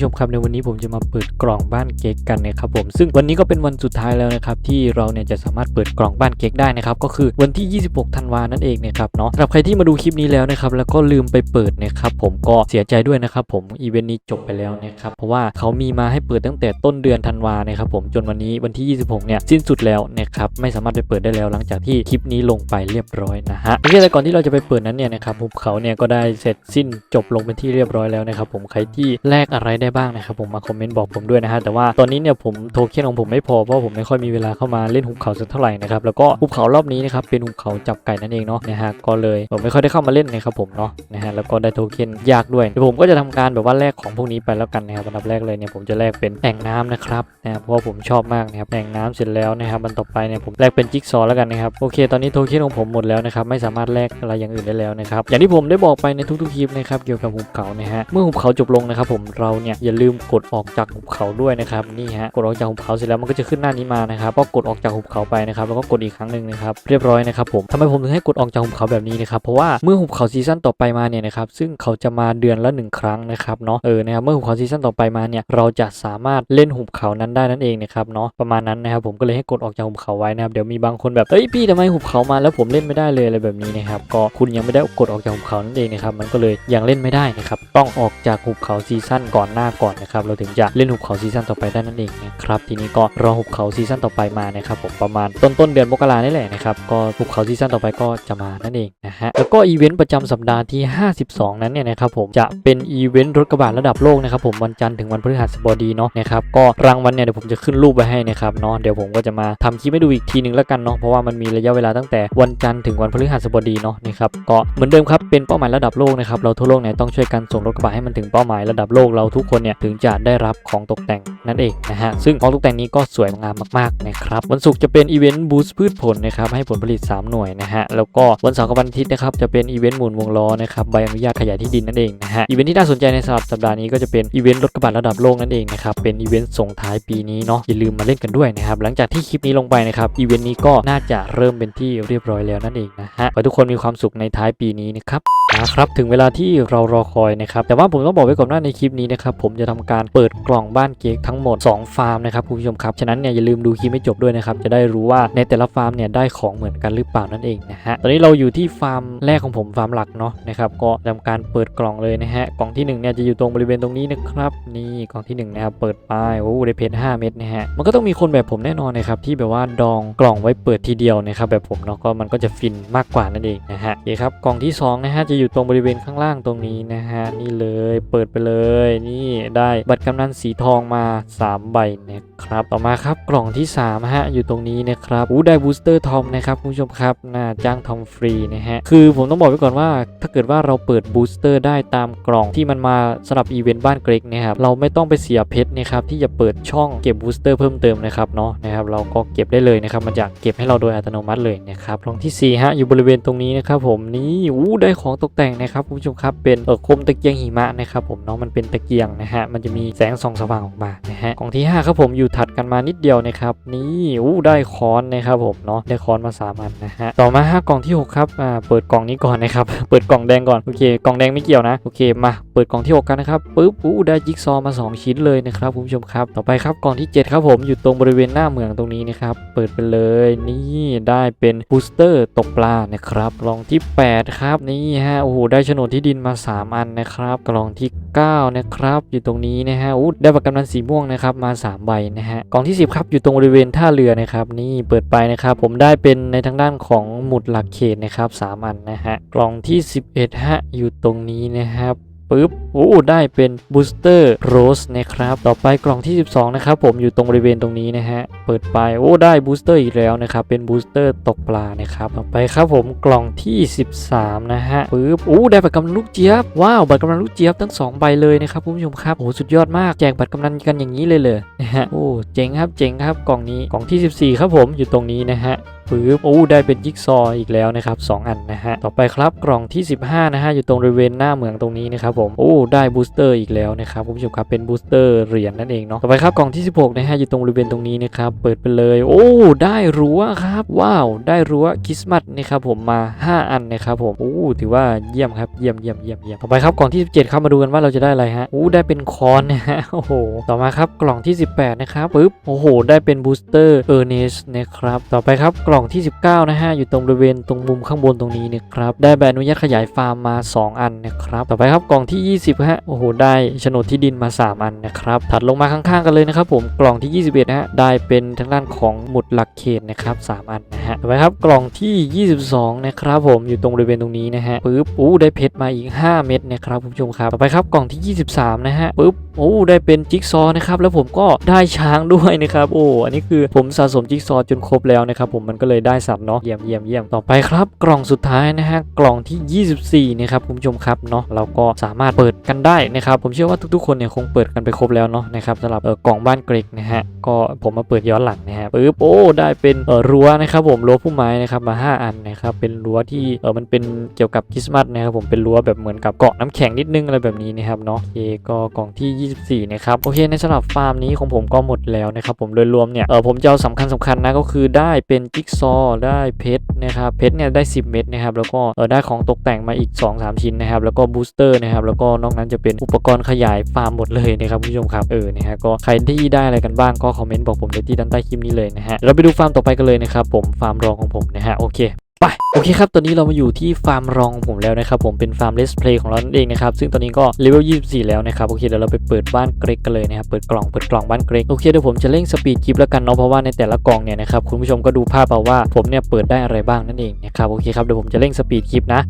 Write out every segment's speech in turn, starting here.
ผู้ชมครับในวันนี้ผมจะมาเปิดกล่องบ้านเก๊กกันนะครับผมซึ่งวันนี้ก็เป็นวันสุดท้ายแล้วนะครับที่เราเนี่ยจะสามารถเปิดกล่องบ้านเก๊กได้นะครับก็คือวันที่ 26 ธันวานั่นเองนะครับเนาะสำหรับใครที่มาดูคลิปนี้แล้วนะครับแล้วก็ลืมไปเปิดนะครับผมก็เสียใจด้วยนะครับผมอีเวนต์นี้จบไปแล้วนะครับเพราะว่าเขามีมาให้เปิดตั้งแต่ต้นเดือนธันวานะครับผมจนวันนี้วันที่ 26 เนี่ยสิ้นสุดแล้วนะครับไม่สามารถไปเปิดได้แล้วหลังจากที่คลิปนี้ลงไปเรียบร้อยนะฮะโอเคแต่ก่อนที่เราจะไปเปิดนั้นเนี่ยนะครับภูเขาเนี่ยก็ได้เสร็จสิ้นจบลงเป็นที่เรียบร้อยแล้วนะครับผมใครที่แลกอะไรได้บ้างนะครับผมมาคอมเมนต์บอกผมด้วยนะฮะแต่ว่าตอนนี้เนี่ยผมโทเค็นของผมไม่พอเพราะผมไม่ค่อยมีเวลาเข้ามาเล่นหุบเขาสักเท่าไหร่นะครับแล้วก็หุบเขารอบนี้นะครับเป็นหุบเขาจับไก่นั่นเองเนาะนะฮะก็เลยผมไม่ค่อยได้เข้ามาเล่นนะครับผมเนาะนะฮะแล้วก็ได้โทเค็นยากด้วยเดี๋ยวผมก็จะทำการแบบว่าแลกของพวกนี้ไปแล้วกันนะครับอันดับแรกเลยเนี่ยผมจะแลกเป็นแอ่งน้ำนะครับนะเพราะว่าผมชอบมากนะครับแอ่งน้ำเสร็จแล้วนะครับมันต่อไปเนี่ยผมแลกเป็นจิ๊กซอว์แล้วกันนะครับโอเค ตอนนี้โทเค็นของผมหมดแล้วนะครับไม่สามารถแลกอะไรอย่างอื่นได้แล้วนะครับอย่างที่ผมได้บอกไปในทุกๆคลิปนะครับเกี่ยวกับหุบเขานะฮะเมื่อหุบเขาจบลงนะครับผมเราเนี่ยอย่าลืมกดออกจากหุบเขาด้วยนะครับนี่ฮะกดออกจากหุบเขาเสร็จแล้วมันก็จะขึ้นหน้านี้มานะครับก็กดออกจากหุบเขาไปนะครับแล้วก็กดอีกครั้งหนึ่งนะครับเรียบร้อยนะครับผมทำไมผมถึงให้กดออกจากหุบเขาแบบนี้นะครับเพราะว่าเมื่อหุบเขาซีซั่นต่อไปมาเนี่ยนะครับซึ่งเขาจะมาเดือนละหนึ่งครั้งนะครับเนาะเออนะครับเมื่อหุบเขาซีซั่นต่อไปมาเนี่ยเราจะสามารถเล่นหุบเขานั้นได้นั่นเองนะครับเนาะประมาณนั้นนะครับผมก็เลยให้กดออกจากหุบเขาไว้นะครับเดี๋ยวมีบางคนแบบเอ้ยพี่ทำไมหุบเขามาแล้วผมเล่นไม่ได้เลยอะไรแบบนี้นะครับก็คุณยังไม่ได้กดออกจากหุบเขานั่นเองนะครับมันก็เลยยังเล่นไม่ได้นะครับต้องออกจากหุบเขาซีซั่นก่อนหน้าก่อนนะครับเราถึงจะเล่นหุบเขาซีซั่นต่อไปได้นั่นเองนะครับทีนี้ก็รอหุบเขาซีซั่นต่อไปมานะครับผมประมาณต้นต้นเดือนมกรานี่แหละนะครับก็หุบเขาซีซั่นต่อไปก็จะมานั่นเองนะฮะแล้วก็อีเวนต์ประจำสัปดาห์ที่ 52 นั้นเนี่ยนะครับผมจะเป็นอีเวนต์รถกระบะระดับโลกนะครับผมวันจันทร์ถึงวันพฤหัสบดีเนาะนะครับก็รางวัลเนี่ยเดี๋ยวผมจะขึ้นรูปไว้ให้นะครับเนาะเดี๋ยวผมก็จะมาทำคลิปให้ดูอีกทีหนึงแล้วกันเนาะเพราะว่ามันมีระยะเวลาตั้งแต่วันจันทร์ถึงวันพฤหัสบดีเนาะนะครับก็เหมือนเดิมครับเป็นเป้าหมายระดับโลกนะครับเราทั่วโลกเนี่ยต้องช่วยกันส่งรถกระบะให้มันถึงเป้าหมายระดับโลกเราทุกคนเนี่ยถึงจะได้รับของตกแต่งนั่นเองนะฮะซึ่งของตกแต่งนี้ก็สวยงามมากๆนะครับวันศุกร์จะเป็นอีเวนต์บูสต์พืชผลนะครับให้ผลผลิต 3 หน่วยนะฮะแล้วก็วันเสาร์กับวันอาทิตย์นะครับจะเป็นอีเวนต์หมุนวงล้อนะครับใบอนุญาตขยายที่ดินนั่นเองนะฮะอีเวนต์ที่น่าสนใจในสัปสัปดาห์นี้ก็จะเป็นอีเวนต์รถกระบะระดับโลกนั่นเองนะครับเป็นอีเวนต์ส่งท้ายปีนี้เนาะอย่าลืมมาเล่นกันด้วยนะครับหลังจากที่คลิปนี้ลงไปนะครับอีเวนต์นี้ก็น่าจะเริ่มเป็นที่เรียบร้อยแล้วนั่นเองนะฮะขอทุกคนมีความสุขในท้ายปีนี้นะครับ นะครับถึงเวลาที่เรารอคอยนะครับแต่ว่าผมต้องบอกไว้ก่อนว่าในคลิปนี้นะครับผมจะทำการเปิดกล่องบ้านเก๊กทั้งหมด 2 ฟาร์มนะครับคุณผู้ชมครับฉะนั้นเนี่ยอย่าลืมดูคลิปไม่จบด้วยนะครับจะได้รู้ว่าในแต่ละฟาร์มเนี่ยได้ของเหมือนกันหรือเปล่านั่นเองนะฮะตอนนี้เราอยู่ที่ฟาร์มแรกของผมฟาร์มหลักเนาะนะครับก็ทำการเปิดกล่องเลยนะฮะกล่องที่1เนี่ยจะอยู่ตรงบริเวณตรงนี้นะครับนี่กล่องที่1นะครับเปิดไปโอ้ได้เพชร5เม็ดนะฮะมันก็ต้องมีคนแบบผมแน่นอนนะครับที่แบบว่าดองกล่องไว้เปิดทีเดียวนะครับแบบผมเนาะก็มันก็จะฟินมากกว่านั่นเองนะฮะโอเคครับกล่องที่สองนะฮะจะอยู่ตรงบริเวณข้างล่างตรงนี้นะฮะนี่เลยเปิดไปเลยนี่ได้บัตรกำนันสีทองมา 3 ใบนะครับต่อมาครับกล่องที่3ฮะอยู่ตรงนี้นะครับอู้ได้บูสเตอร์ทอมนะครับคุณผู้ชมครับน่าจ้างทอมฟรีนะฮะคือผมต้องบอกไว้ก่อนว่า ถ้าเกิดว่าเราเปิดบูสเตอร์ได้ตามกล่องที่มันมาสำหรับอีเวนต์บ้านเกรกนะครับเราไม่ต้องไปเสียเพชรนะครับที่จะเปิดช่องเก็บบูสเตอร์เพิ่มเติมนะครับเนาะนะครับเราก็เก็บได้เลยนะครับมันจะเก็บให้เราโดยอัตโนมัติเลยนะครับกล่องที่สี่ฮะอยู่บริเวณตรงนี้นะครับผมนี่อู้ได้ของตกแต่งนะครับคุณผู้ชมครับเป็นเออคมตะเกียงหิมะนะครับผมเนาะมันเป็นตะเกียงนะฮะมันจะมีแสงส่องสว่างออกมานะฮะกล่องที่ห้าครับผมอยู่ถัดกันมานิดเดียวนะครับนี่อู้ได้ค้อนนะครับผมเนาะได้ค้อนมาสามอันนะฮะต่อมาฮะกล่องที่หกครับอ่าเปิดกล่องนี้ก่อนนะครับเปิดกล่องแดงก่อนโอเคกล่องแดงไม่เกี่ยวนะโอเคมาเปิดกล่องที่หกกันนะครับปึ๊บอู้ได้จิ๊กซอมาสองชิ้นเลยนะครับคุณผู้ชมครับต่อไปครับกล่องที่เจ็ดครับผมอยู่ตรงบริเวณหน้าเหมืองตรงนี้นะครับเปิดไปเลยนี่ได้เป็นบูสเตอร์ตกปลานะครับกล่องที่แปดครับนี่ฮะโอ้โหได้โฉนดที่ดินมาสามอันนะครับกล่องที่ 9 นะครับ อยู่ตรงนี้นะฮะอู้ได้ประกำนันสีม่วงนะครับมา 3 ใบนะฮะกล่องที่ 10 ครับอยู่ตรงบริเวณท่าเรือนะครับนี่เปิดไปนะครับผมได้เป็นในทางด้านของหมุดหลักเขตนะครับ3อันนะฮะกล่องที่ 11ฮะอยู่ตรงนี้นะครับ ปึ๊บโอ้ได้เป็นบูสเตอร์โรสนะครับ ต่อไปกล่องที่ 12 นะครับ ผมอยู่ตรงบริเวณตรงนี้นะฮะ เปิดไปโอ้ได้บูสเตอร์อีกแล้วนะครับ เป็นบูสเตอร์ตกปลานะครับ ต่อไปครับผมกล่องที่ 13 นะฮะปึ๊บโอ้ได้บัตรกำนันลูกเจี๊ยบ ว้าวบัตรกำนันลูกเจี๊ยบทั้ง 2 ใบเลยนะครับคุณผู้ชมครับโอ้สุดยอดมากแจกบัตรกำนันกันอย่างนี้เลยเลยนะฮะโอ้เจ๋งครับเจ๋งครับกล่องนี้กล่องที่ 14 ครับผมอยู่ตรงนี้นะฮะ ปึ๊บโอ้ได้เป็นจิ๊กซอว์อีกแล้วนะครับสองอันนะฮะ ต่อไปครับกล่องที่ 15 นะฮะ อยู่ตรงบริเวณหน้าเหมืองตรงนี้นะครับผมโอ้ได้บูสเตอร์อีกแล้วนะครับคุณผู้ชมครับเป็นบูสเตอร์เหรียญนั่นเองเนาะต่อไปครับกล่องที่ 16 นะฮะ อยู่ตรงบริเวณตรงนี้นะครับเปิดไปเลย โอ้ได้รั้วครับว้าวได้รั้วคริสต์มาสนะครับผมมา 5 อันนะครับผมโอ้ถือว่าเยี่ยมครับเยี่ยมเยี่ยมเยี่ยมเยี่ยมต่อไปครับกล่องที่ 17ครับมาดูกันว่าเราจะได้อะไรฮะโอ้ได้เป็นคอนนะฮะโอ้โหต่อมาครับกล่องที่ 18 นะครับปึ๊บโอ้โห ได้เป็นบูสเตอร์เออร์เนสนะครับต่อไปครับกล่องของที่ 19 นะฮะ อยู่ตรงบริเวณตรงมุมข้างบนตรงนี้นะครับ ได้ใบอนุญาตขยายฟาร์มมา 2 อันนะครับ ต่อไปครับกล่องที่ 20 ฮะ โอ้โห ได้โฉนดที่ดินมา 3 อันนะครับ ถัดลงมาข้างๆกันเลยนะครับผม กล่องที่ 21 ฮะ ได้เป็นทางด้านของหมุดหลักเขตนะครับ 3 อันนะฮะ ต่อไปครับกล่องที่ 22 นะครับผม อยู่ตรงบริเวณตรงนี้นะฮะปึ๊บอู้ได้เพชรมาอีก 5 เม็ดนะครับคุณผู้ชมครับ ต่อไปครับกล่องที่ 23 นะฮะปึ๊บโอ้ได้เป็นจิ๊กซอว์นะครับ แล้วผมก็ได้ช้างด้วยนะครับ โอ้ อันนี้คือผมสะสมจิ๊กซอจนครบแล้วนะครับผม มันก็เลยได้สับเนาะเยี่ยมเยี่ยมเยี่ยมต่อไปครับ กล่องสุดท้ายนะฮะกล่องที่ 24นะครับคุณผู้ชมครับเนาะเราก็สามารถเปิดกันได้นะครับผมเชื่อว่าทุกๆคนเนี่ยคงเปิดกันไปครบแล้วเนาะนะครับสำหรับเออกล่องบ้านเกรกนะฮะก็ผมมาเปิดย้อนหลังนะฮะปึ๊บโอ้ได้เป็นเออรั้วนะครับผมรั้วพุ่มไม้นะครับมา 5 อันนะครับเป็นรั้วที่เออมันเป็นเกี่ยวกับคริสต์มาสนะครับผมเป็นรั้วแบบเหมือนกับเกาะน้ำแข็งนิดนึงอะไรแบบนี้นะครับเนาะโอเคก็กล่องที่ 24นะครับโอเคในสำหรับฟาร์มนี้ของผมก็หมดแล้วนะครับผมโดยรวมเนี่ยเออผมจะเอาสำคัญสำคัญนะก็คือได้เป็นจิ๊กซอได้เพชรนะครับเพชรเนี่ยได้ 10 เม็ดนะครับแล้วก็เออได้ของตกแต่งมาอีก 2-3 ชิ้นนะครับแล้วก็บูสเตอร์นะครับแล้วก็นอกนั้นจะเป็นอุปกรณ์ขยายฟาร์มหมดเลยนะครับคุณผู้ชมครับเออนะฮะก็ใครที่ได้อะไรกันบ้างก็คอมเมนต์บอกผมได้ที่ด้านใต้คลิปนี้เลยนะฮะเราไปดูฟาร์มต่อไปกันเลยนะครับผมฟาร์มรองของผมนะฮะโอเค ไปโอเคครับตอนนี้เรามาอยู่ที่ฟาร์มรองของผมแล้วนะครับผมเป็นฟาร์มเลสเพลย์ของเรานั่นเองนะครับซึ่งตอนนี้ก็เลเวล24 แล้วนะครับโอเคเดี๋ยวเราไปเปิดบ้านเกรกกันเลยนะครับเปิดกล่องเปิดกล่องบ้านเกรกโอเคเดี๋ยวผมจะเร่งสปีดคลิปแล้วกันเนาะเพราะว่าในแต่ละกล่องเนี่ยนะครับคุณผู้ชมก็ดูภาพเอาว่าผมเนี่ยเปิดได้อะไรบ้างนั่นเองนะครับโอเคครับเดี๋ยวผมจะเร่งสปีดคลิปนะ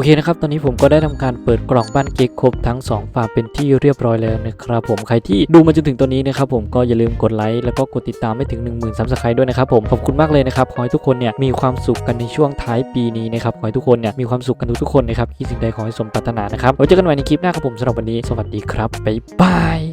อเคนะครับ ตอนนี้ผมก็ได้ทำการเปิดกล่องบ้านเก๊กครบทั้ง 2 ฝาเป็นที่เรียบร้อยแล้วนะครับผมใครที่ดูมาจนถึงตอนนี้นะครับผมก็อย่าลืมกดไลค์แล้วก็กดติดตามให้ถึง 1 0,000ซับสไครด้วยนะครับผมขอบคุณมากเลยนะครับขอให้ทุกคนเนี่ยมีความสุขกันในช่วงท้ายปีนี้นะครับขอให้ทุกคนเนี่ยมีความสุขกันทุกๆคนนะครับคิดสิ่งใดขอให้สมปรารถนานะครับไว้เจอกันใหม่ในคลิปหน้าครับผมสำหรับวันนี้ สวัสดีครับบ๊ายบาย